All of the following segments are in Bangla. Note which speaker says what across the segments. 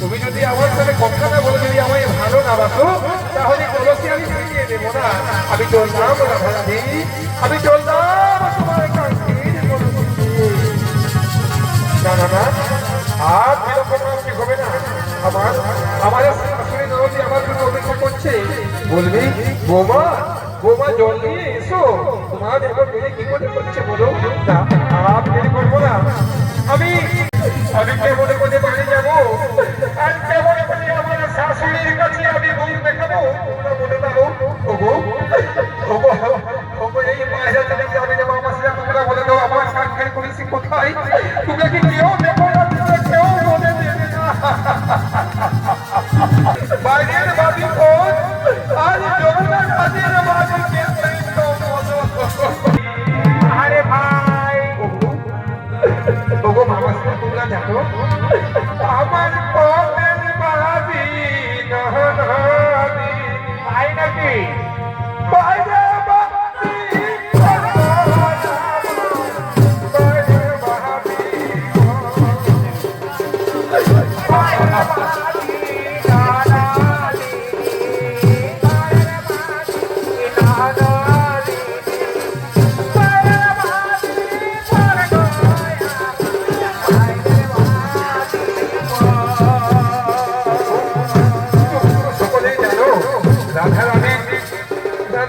Speaker 1: তুমি যদি আমার সাথে কথা না বলে যদি আমায় ভালো না বাসো, তাহলে কলসি আমি ফিরিয়ে দেবো না। আমি চললাম রাধারানী। আমি চললাম তোমার না না না আর এরকম হবে না। আমার আমার শাশুড়ি নদী আমার জন্য অপেক্ষা করছে। বলবি, বোমা বোমা জল নিয়ে এসো। তোমার এখন মেয়ে কি করে করছে বলো? মনে করে বাড়ি যাব? আমি মুখ দেখাবো? বলে দাও। বাইরে আমার সাক্ষের করেছি কোথায়? তোমরা কি কেউ দেখো না? তোমরা কেউ দেবে না? বাইরের আমার পথের বাদি হাদি ভাই নাকি বাইরে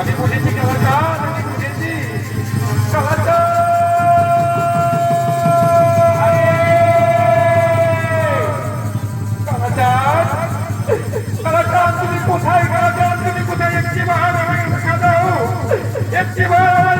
Speaker 1: আমি বুঝেছি কালাচাঁদ, আমি বুঝেছি কালাচাঁদ। তুমি কোথায়? কালাচাঁদ, তুমি কোথায়? একটি বার আমাকে দেখা দাও। একটি বার